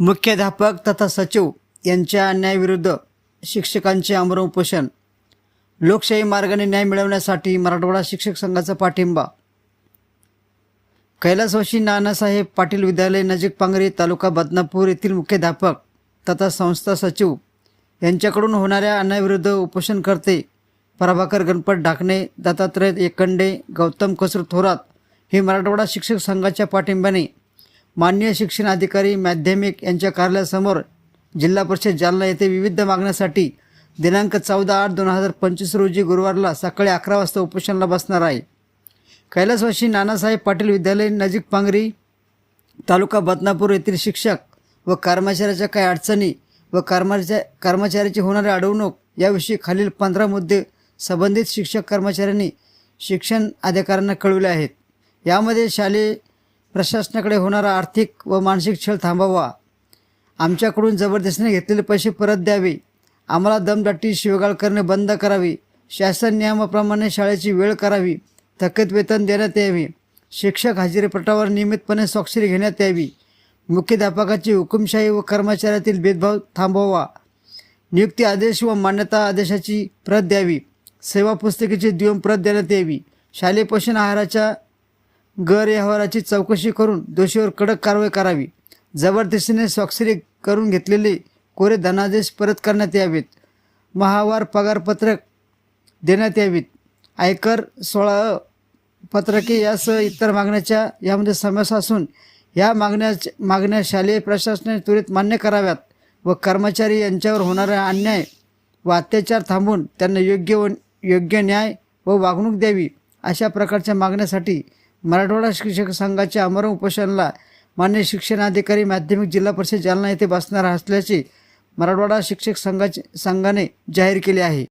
मुख्याध्यापक तथा सचिव यांच्या अन्यायाविरुद्ध शिक्षकांचे अमर उपोषण लोकशाही मार्गाने न्याय मिळवण्यासाठी मराठवाडा शिक्षक संघाचा पाठिंबा. कैलासवाशी नानासाहेब पाटील विद्यालय नजीक पांगरी तालुका बदनापूर येथील मुख्याध्यापक तथा संस्था सचिव यांच्याकडून होणाऱ्या अन्यायाविरुद्ध उपोषणकर्ते प्रभाकर गणपत डाकणे दत्तात्रय एकंडे गौतम कसरू थोरात हे मराठवाडा शिक्षक संघाच्या पाठिंब्याने मान्य शिक्षण अधिकारी माध्यमिक यांच्या कार्यालयासमोर जिल्हा परिषद जालना येथे विविध मागण्यासाठी दिनांक चौदा आठ दोन हजार पंचवीस रोजी गुरुवारला सकाळी अकरा वाजता उपोषणाला बसणार आहे. कैलासवासी नानासाहेब पाटील विद्यालय नजीक पांगरी तालुका बदनापूर येथील शिक्षक व कर्मचाऱ्याच्या काही अडचणी व कर्मचा कर्मचाऱ्याची होणारी अडवणूक याविषयी खालील पंधरा मुद्दे संबंधित शिक्षक कर्मचाऱ्यांनी शिक्षण अधिकाऱ्यांना कळविले आहेत. यामध्ये शालेय प्रशासनाकडे होणारा आर्थिक व मानसिक छळ थांबावा. आमच्याकडून जबरदस्तीने घेतलेले पैसे परत द्यावे. आम्हाला दमदाटी शिवगाळ करणे बंद करावे. शासन नियमाप्रमाणे शाळेची वेळ करावी. थकीत वेतन देण्यात यावे. शिक्षक हजेरी पटावर नियमितपणे स्वाक्षरी घेण्यात यावी. मुख्याध्यापकाची हुकुमशाही व कर्मचाऱ्यातील भेदभाव थांबवावा. नियुक्ती आदेश व मान्यता आदेशाची प्रत द्यावी. सेवा पुस्तिकेची देऊन प्रत देण्यात यावी. शालेय पोषण आहाराच्या गैरव्यवहाराची चौकशी करून दोषीवर कडक कारवाई करावी. जबरदस्तीने स्वाक्षरी करून घेतलेले कोरे धनादेश परत करण्यात यावेत. महावार पगारपत्रक देण्यात यावीत. आयकर सोळा पत्रके यासह इतर मागण्याच्या यामध्ये समस्या असून या मागण्या मागण्या शालेय प्रशासनाने त्वरित मान्य कराव्यात व कर्मचारी यांच्यावर होणारा अन्याय व अत्याचार थांबून त्यांना योग्य व योग्य न्याय व वागणूक द्यावी अशा प्रकारच्या मागण्यासाठी मराठवाडा शिक्षक संघाच्या अमर उपोषणाला मान्य शिक्षणाधिकारी माध्यमिक जिल्हा परिषद जालना येथे बसणार असल्याचे मराठवाडा शिक्षक संघाचे संघाने जाहीर केले आहे.